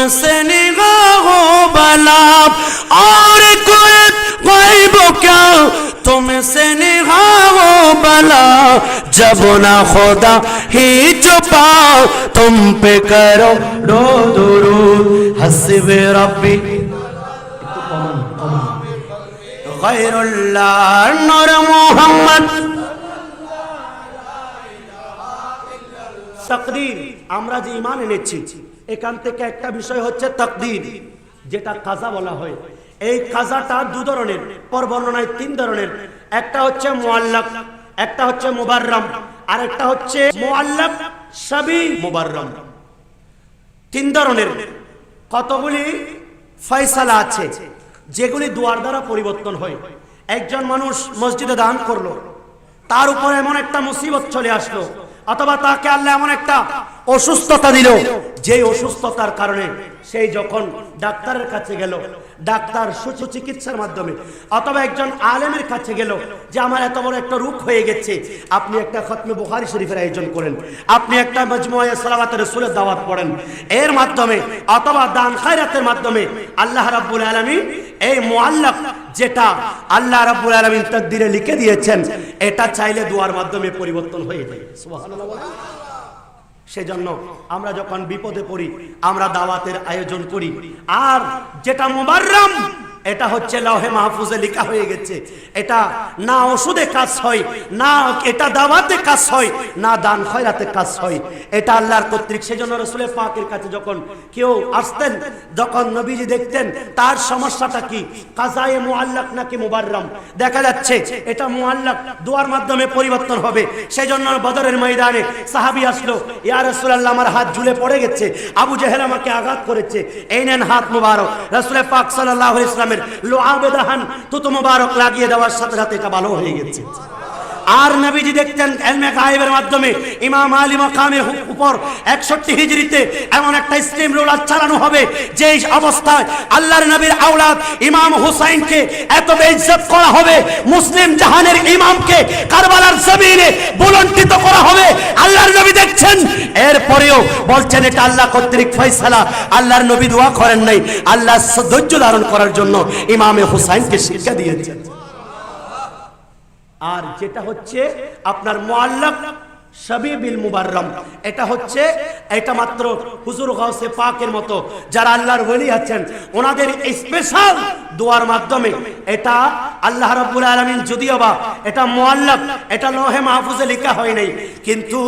तुमसे निगाह बला और कोई गैब क्या तुमसे निगाह बला जब ना खुदा ही छुपा तुम पे करो रो दुरूद हसबे रब्बी गैरुल्लाह नूर मोहम्मद তাকদীর আমরা যে ইমান এনেছি এখান থেকে একটা বিষয় হচ্ছে তাকদীর, যেটা কাজা বলা হয়। এই কাজাটা দু ধরনের, পর বর্ণনায় তিন ধরনের। একটা হচ্ছে মুআল্লাক, একটা হচ্ছে মুবাররাম, আর একটা হচ্ছে মুআল্লাক সাবি মুবাররাম। তিন ধরনের। কতগুলি ফয়সালা আছে, যেগুলি দুয়ার দ্বারা পরিবর্তন হয়। একজন মানুষ মসজিদে দান করল, তার উপর এমন একটা মুসিবত চলে আসলো, অথবা তাকে আল্লাহ এমন একটা অসুস্থতা দিল যেই অসুস্থতার কারণে সেই যখন ডাক্তারের কাছে গেল ডাক্তার সুচিকিৎসার মাধ্যমে অথবা একজন আলেমের কাছে গেল যে আমার এত বড় একটা রোগ হয়ে গেছে আপনি একটা খতমে বুখারী শরীফের আয়োজন করেন আপনি একটা মজমুয়া সালাওয়াতের রাসূলের দাওয়াত পড়েন এর মাধ্যমে অথবা দান খায়রাতের মাধ্যমে আল্লাহ রাব্বুল আলামিন এই মুআল্লাক যেটা আল্লাহ রাব্বুল আলামিন তাকদীরে লিখে দিয়েছেন এটা চাইলে দুয়ার মাধ্যমে পরিবর্তন হয়ে যায়। বলেন। সেজন্য আমরা যখন বিপদে পড়ি আমরা দাওয়াতের আয়োজন করি। আর যেটা মুবাররাম এটা হচ্ছে লহে মাহফুজে লেখা হয়ে গেছে। এটা না ওষুধে কাজ হয়, না এটা দাওয়াতে কাজ হয়, না দান খয়রাতে কাজ হয়। এটা আল্লাহর কর্তৃক। সেজন্য রসুলের পাকের কাছে যখন কেউ আসতেন, যখন নবীজি দেখতেন, তার সমস্যাটা কি? কাজায়ে মুআল্লাক নাকি মুবাররাম? দেখা যাচ্ছে এটা মুআল্লাক দোয়ার মাধ্যমে পরিবর্তন হবে। সেজন্য বদরের ময়দানে সাহাবী আসলো, ইয়া রাসূলুল্লাহ, আমার হাত ঝুলে পড়ে গেছে। আবু জেহেল আমাকে আঘাত করেছে। এই নেন হাত মুবারক। রাসূলের পাক সাল্লাল্লাহু আলাইহি ইসলামের লোহা বেদাহান তো তো মোবারক লাগিয়ে দেওয়ার সাথে সাথে এটা ভালো হয়ে গেছে। আর নবীজি দেখতেন এলমে গায়েবের মাধ্যমে। ইমাম আলী মাকামের উপর একষট্টি হিজরিতে এমন একটা স্টিম রোলার চালানো হবে যে অবস্থায় আল্লাহর নবীর আওলাদ ইমাম হুসাইনকে এত বেইজ্জত করা হবে, মুসলিম জাহানের ইমামকে কারবালার জমিনে বুলন্টিত করা হবে। আল্লাহর নবী দেখছেন, এরপরেও বলছেন, এটা আল্লাহ কর্তৃক ফয়সালা। আল্লাহর নবী দোয়া করেন নাই। আল্লাহ ধৈর্য ধারণ করার জন্য ইমামে হুসাইনকে শিক্ষা দিয়েছেন। আর যেটা হচ্ছে আপনার মোয়াল্লাক সাবিবিল মুবাররম। এটা হচ্ছে, এটা মাত্র হুজুর গাউসে পাকের মতো যারা আল্লাহর ওলি আছেন, ওনাদের স্পেশাল দোয়ার মাধ্যমে এটা আল্লাহ রাব্বুল আলামিন যদিও বা এটা মুআল্লাক এটা লোহে মাহফুজে লেখা হয় নাই, কিন্তু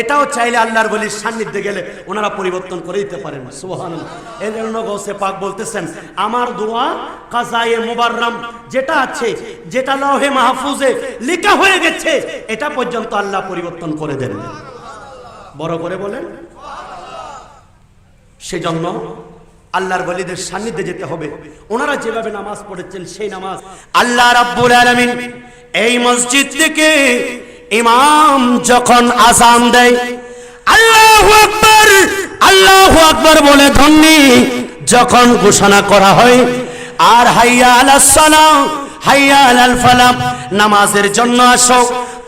এটাও চাইলে আল্লাহর ওলির সান্নিধ্যে গেলে ওনারা পরিবর্তন করে দিতে পারেন। সুবহানাল্লাহ। এই জন্য গাউসে পাক বলতেছেন, আমার দোয়া কাজায়ে মুবাররম, যেটা আছে, যেটা লৌহে মাহফুজে লেখা হয়ে গেছে, এটা পর্যন্ত আল্লাহ পরিবর্তন করে দেন। বড় করে বলেন। সেজন্য আল্লাহর বলিদের সান্নিধ্যে যেতে হবে। ওনারা যেভাবে নামাজ পড়েছেন, সেই নামাজ আল্লাহ রাব্বুল আলামিন এই মসজিদ থেকে ইমাম যখন আজান দেয়, আল্লাহু আকবার আল্লাহু আকবার বলে ধ্বনি যখন ঘোষণা করা হয়, আর হাইয়া আলাস সালাম, হাইয়া আলাল ফালাম, নামাজের জন্য আসো,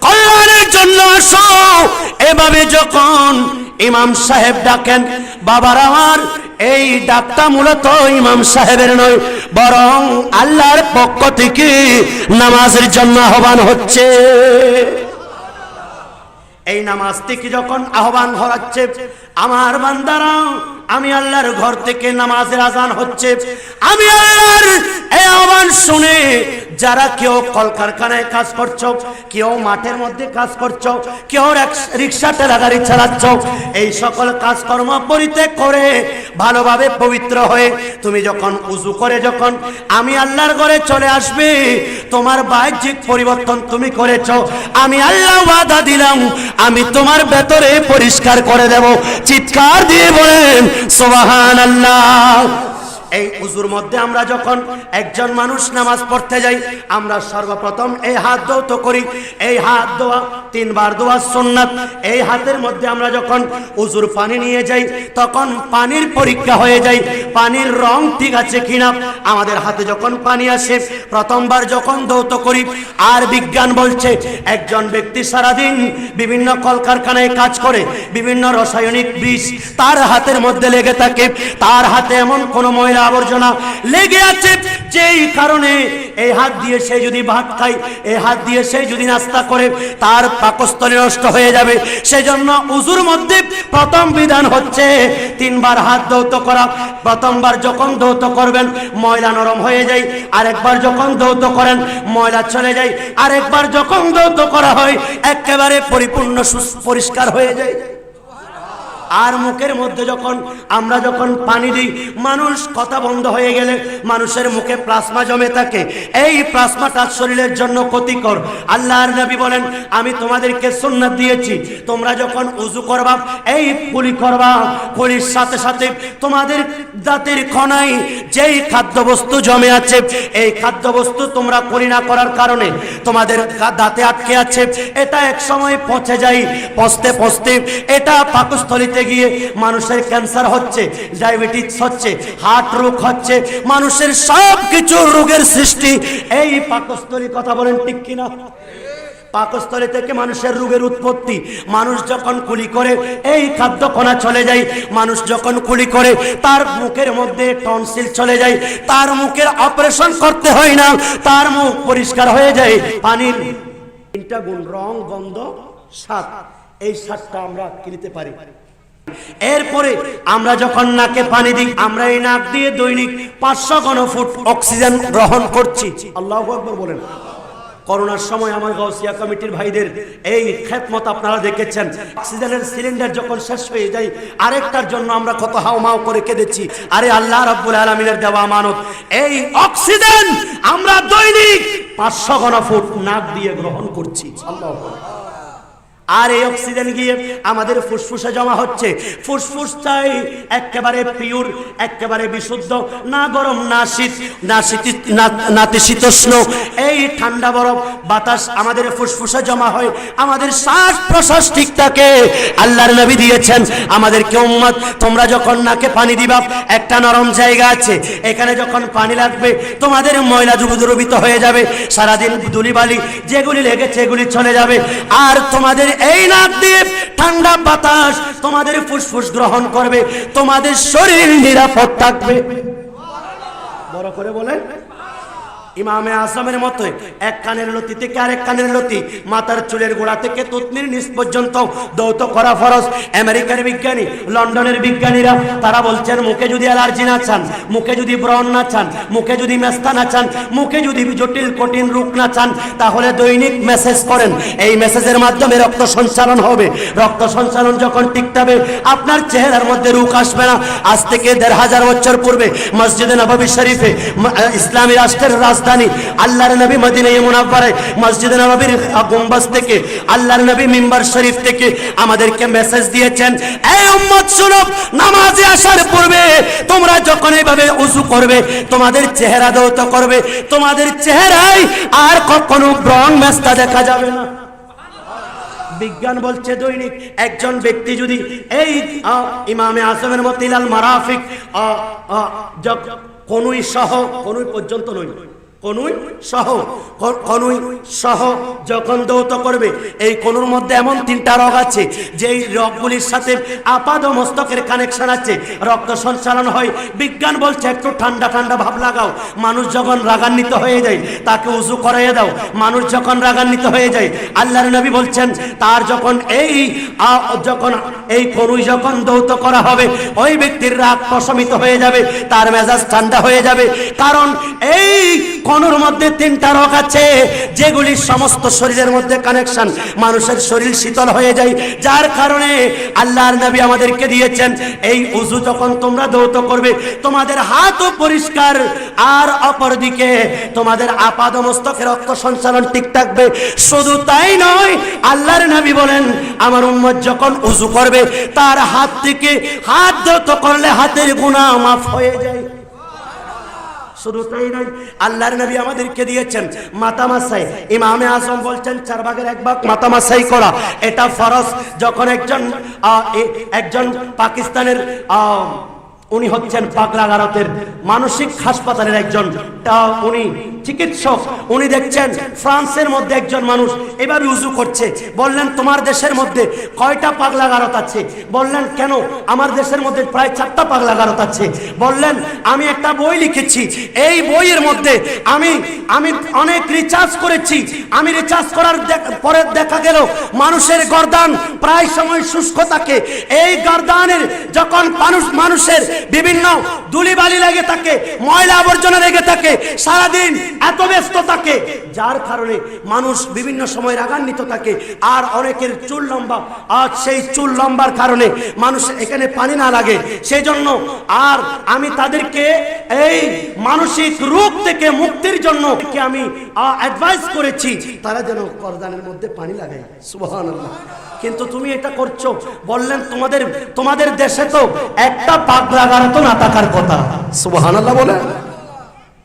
কল্যাণের জন্য আসো। এভাবে যখন ইমাম সাহেব ডাকেন, বাবার আমার, এই ডাকটা মূলত ইমাম সাহেবের নয়, বরং আল্লাহর পক্ষ থেকে নামাজের জন্য আহ্বান হচ্ছে। এই নামাজ থেকে যখন আহ্বান হরাচ্ছে আমার বান্দারা আমি আল্লাহর ঘর থেকে নামাজের আজান হচ্ছে। আমি আল্লাহর এই আহ্বান শুনে যারা কেউ কলকারখানায় কাজ করছ, কেউ মাঠের মধ্যে কাজ করছ, কেউ রিক্সা ঠেলা গাড়ি চালাচ্ছ, এই সকল কাজকর্ম পরিত্যাগ করে ভালোভাবে পবিত্র হয়ে তুমি যখন উজু করে যখন আমি আল্লাহর ঘরে চলে আসবে, তোমার বাহ্যিক পরিবর্তন তুমি করেছ। আমি আল্লাহ ওয়াদা দিলাম, আমি তোমার ভেতরে পরিষ্কার করে দেব। চিৎকার দিয়ে বলেন সোবাহান আল্লাহ এই উজুর মধ্যে আমরা যখন একজন মানুষ নামাজ পড়তে যাই, আমরা সর্বপ্রথম এই হাত ধৌত করি। এই হাত দোয়া, তিনবার ধোয়া সুন্নাত। এই হাতের মধ্যে আমরা যখন উজুর পানি নিয়ে যাই, তখন পানির পরীক্ষা হয়ে যায়, পানির রং ঠিক আছে কিনা? আমাদের হাতে যখন পানি আসে, প্রথমবার যখন দৌত করি, আর বিজ্ঞান বলছে, একজন ব্যক্তি সারাদিন বিভিন্ন কলকারখানায় কাজ করে, বিভিন্ন রাসায়নিক বিষ তার হাতের মধ্যে লেগে থাকে। তার হাতে এমন কোনো ময়লা আবর্জনা লেগে আছে। যেই কারণে এই হাত দিয়ে সে যদি ভাত খায়, এই হাত দিয়ে সে যদি নাস্তা করে, তার পাকস্থলী নষ্ট হয়ে যাবে। সেজন্য উজুর মধ্যে প্রথম বিধান হচ্ছে তিনবার হাত দৌত করা। প্রথমবার যখন দৌত করবেন, ময়লা নরম হয়ে যায়। আরেকবার যখন দৌত করেন, ময়লা চলে যায়। আরেকবার যখন দৌত করা হয়, একেবারে পরিপূর্ণ পরিষ্কার হয়ে যায়। আর মুখের মধ্যে যখন আমরা যখন পানি দিই, মানুষ কথা বন্ধ হয়ে গেলে মানুষের মুখে প্লাজমা জমে থাকে। এই প্লাজমাটা শরীরের জন্য ক্ষতিকর। আল্লাহর নবী বলেন, আমি তোমাদেরকে সুন্নাত দিয়েছি। তোমরা যখন উজু করবা, এই কুলি করবা কুলির সাথে সাথে তোমাদের দাঁতের খনাই যেই খাদ্যবস্তু জমে আছে, এই খাদ্যবস্তু তোমরা কুলি না করার কারণে তোমাদের দাঁতে আটকে আছে। এটা এক সময় পচে যায়, পচতে পচতে এটা পাকস্থলিতে গিয়ে মানুষের ক্যান্সার হচ্ছে, ডায়াবেটিস হচ্ছে, হার্ট রোগ হচ্ছে, মানুষের সব কিছু রোগের সৃষ্টি। এই পাকস্থলী কথা বলেন ঠিক কিনা? পাকস্থলী থেকে মানুষের রোগের উৎপত্তি। মানুষ যখন কুলি করে, এই খাদ্য কণা চলে যায়। মানুষ যখন কুলি করে, তার মুখের মধ্যে টনসিল চলে যায়। তার মুখের অপারেশন করতে হয় না। তার মুখ পরিষ্কার হয়ে যায়। পানির তিনটা গুণ, রং, গন্ধ, স্বাদ। এই স্বাদটা আমরা কিনতে পারি? এরপরে আমরা যখন নাকে পানি দিই আমরা এই নাক দিয়ে দৈনিক পাঁচশো ঘনফুট অক্সিজেন গ্রহণ করছি। আল্লাহ আকবর বলেন। করোনার সময় আমার গাউসিয়া কমিটির ভাইদের এই খেতমত আপনারা দেখেছেন। অক্সিজেনের সিলিন্ডার যখন শেষ হয়ে যায়, আরেকটার জন্য আমরা কত হাওমাও করে কেঁদেছি। আরে আল্লাহ রাব্বুল আলমিনের দেওয়া মানত এই অক্সিজেন আমরা দৈনিক পাঁচশো ঘন ফুট নাক দিয়ে গ্রহণ করছি। আল্লাহ। আর এই অক্সিজেন গিয়ে আমাদের ফুসফুসে জমা হচ্ছে। ফুসফুসটাই একেবারে পিওর একেবারে বিশুদ্ধ, না গরম, না শীত না শীত নাতিশীতোষ্ণ এই ঠান্ডা বরফ, বাতাস আমাদের ফুসফুসে জমা হয়। আমাদের শ্বাস প্রশ্বাস ঠিক থাকে। আল্লাহর নবী দিয়েছেন আমাদেরকে উম্মত, তোমরা যখন নাকে পানি দিবা, একটা নরম জায়গা আছে। এখানে যখন পানি লাগবে, তোমাদের ময়লা যুবদ্রবিত হয়ে যাবে। সারাদিন ধুলিবালি, যেগুলি লেগেছে এগুলি চলে যাবে। আর তোমাদের এই নাক দিয়ে ঠান্ডা বাতাস তোমাদের ফুসফুস গ্রহণ করবে, তোমাদের শরীর নিরাপদ থাকবে। বড় করে বলেন। ইমামে আজমের মতো এক কানের লতি থেকে আরেক কানের লতি, মাথার চুলের গোড়া থেকে তুতনির নিচ পর্যন্ত দৌত করা ফরজ। আমেরিকার বিজ্ঞানী, লন্ডনের বিজ্ঞানীরা, তারা বলছেন, মুখে যদি অ্যালার্জি না চান, মুখে যদি ব্রণ না চান, মুখে যদি মেস্তা না চান, মুখে যদি জটিল কঠিন রোগ না চান, তাহলে দৈনিক মেসেজ করেন। এই মেসেজের মাধ্যমে রক্ত সঞ্চালন হবে। রক্ত সঞ্চালন যখন টিকটাবে, আপনার চেহারার মধ্যে রোগ আসবে না। আজ থেকে দেড় হাজার বছর পূর্বে মসজিদে নবাবী শরীফে ইসলামী রাষ্ট্রের রাজধানী, আল্লাহর নবী মদিনায় মুনাফারে মসজিদে নবাবীর গম্বাজ থেকে, আল্লাহর নবী মিম্বার শরীফ থেকে আমাদেরকে মেসেজ দিয়েছেন, এই উম্মত, শুনো, নামাজে আসার পূর্বে তোমরা যখন এইভাবে উজু করবে, তোমাদের চেহারা দৌত করবে, তোমাদের চেহারায় আর কখনো ব্রণ মেস্তা দেখা যাবে না। বিজ্ঞান বলছে দৈনিক, একজন ব্যক্তি যদি এই ইমামে আসমের মতো ইলাল মারাফিক কনুই সহ, কনুই পর্যন্ত নয়। কনুই সহ কনুই সহ যখন দৌত করবে, এই কনুর মধ্যে এমন তিনটা রোগ আছে যেই রোগগুলির সাথে আপাদ মস্তকের কানেকশন আছে। রক্ত সঞ্চালন হয়, বিজ্ঞান বলছে একটু ঠান্ডা ঠান্ডা ভাব লাগাও। মানুষ যখন রাগান্বিত হয়ে যায়, তাকে উজু করাইয়ে দাও। মানুষ যখন রাগান্বিত হয়ে যায়, আল্লাহর নবী বলছেন, তার যখন এই যখন এই কনুই যখন দৌত করা হবে, ওই ব্যক্তির রাগ প্রশমিত হয়ে যাবে, তার মেজাজ ঠান্ডা হয়ে যাবে। কারণ এই কনুর মধ্যে তিনটা রোগ আছে, যেগুলি সমস্ত শরীরের মধ্যে কানেকশন মানুষের শরীর শীতল হয়ে যায়। যার কারণে আল্লাহর নবী আমাদেরকে দিয়েছেন, এই উজু যখন তোমরা দৌত করবে, তোমাদের হাতও পরিষ্কার। আর অপরদিকে তোমাদের আপাদ মস্তকে রক্ত সঞ্চালন ঠিক থাকবে। শুধু তাই নয়, আল্লাহর নবী বলেন, আমার উম্মত যখন উজু করবে, তার হাত থেকে হাত দৌত করলে হাতের গুণা মাফ হয়ে যায়। শুধু তাই আল্লাহর নবী আমাদেরকে দিয়েছেন, মাতামাসাই। ইমামে আজম বলছেন, চার ভাগের এক ভাগ মাতামাসাই করা। এটা ফরজ। যখন একজন একজন পাকিস্তানের উনি হচ্ছেন পাগলা ভারতের মানসিক হাসপাতালের একজন, তা উনি চিকিৎসক, উনি দেখছেন ফ্রান্সের মধ্যে একজন মানুষ এভাবে উজু করছে। বললেন, তোমার দেশের মধ্যে কয়টা পাগলা গারত আছে? বললেন, কেন? আমার দেশের মধ্যে প্রায় চারটা পাগলা গারত আছে। বললেন, আমি একটা বই লিখেছি। এই বইয়ের মধ্যে আমি আমি অনেক রিচার্জ করেছি। আমি রিচার্জ করার পরে দেখা গেল, মানুষের গরদান প্রায় সময় শুষ্ক থাকে। এই গর্দানের যখন মানুষ, মানুষের বিভিন্ন ধুলিবালি লেগে থাকে, ময়লা আবর্জনা লেগে থাকে, সারাদিন এত ব্যস্ত থাকে যার কারণে মানুষ বিভিন্ন সময় রাগান্বিত থাকে, আর অনেকের চুল লম্বা। আর সেই চুল লম্বার কারণে মানুষ এখানে পানি না লাগে। সেই জন্য আর আমি তাদেরকে এই মানসিক রোগ থেকে মুক্তির জন্য কি আমি অ্যাডভাইস করেছি, তারা যেন করদানের মধ্যে পানি লাগায়। সুবহানাল্লাহ। কিন্তু তুমি এটা করছ, বললেন তোমাদের তোমাদের দেশে তো একটা পাগলা গারো তো না থাকার কথা। সুবহানাল্লাহ বলে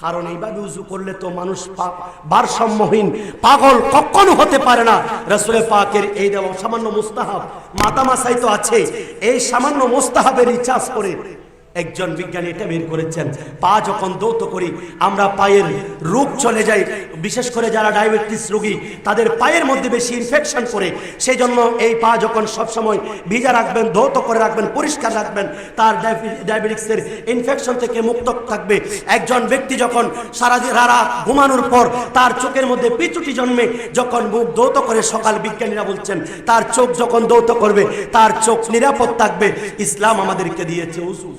কারণ এইভাবে উজু করলে তো মানুষ ভারসাম্যহীন, পাগল কখনো হতে পারে না। রসুলের পাকের এই দেওয়া সামান্য মুস্তাহাব মাতামাসাই তো আছে। এই সামান্য মুস্তাহাবের রিচার্জ করে একজন বিজ্ঞানী এটা বের করেছেন, পা যখন দৌত করি, আমরা পায়ের রোগ চলে যাই। বিশেষ করে যারা ডায়াবেটিস রোগী, তাদের পায়ের মধ্যে বেশি ইনফেকশন করে সেই জন্য এই পা যখন সবসময় ভিজা রাখবেন দৌত করে রাখবেন, পরিষ্কার রাখবেন, তার ডায়াবেটিক্সের ইনফেকশন থেকে মুক্ত থাকবে। একজন ব্যক্তি যখন সারা রারা ঘুমানোর পর তার চোখের মধ্যে পিচুটি জন্মে, যখন মুখ দৌত করে সকাল বিজ্ঞানীরা বলছেন, তার চোখ যখন দৌত করবে, তার চোখ নিরাপদ থাকবে। ইসলাম আমাদেরকে দিয়েছে উসু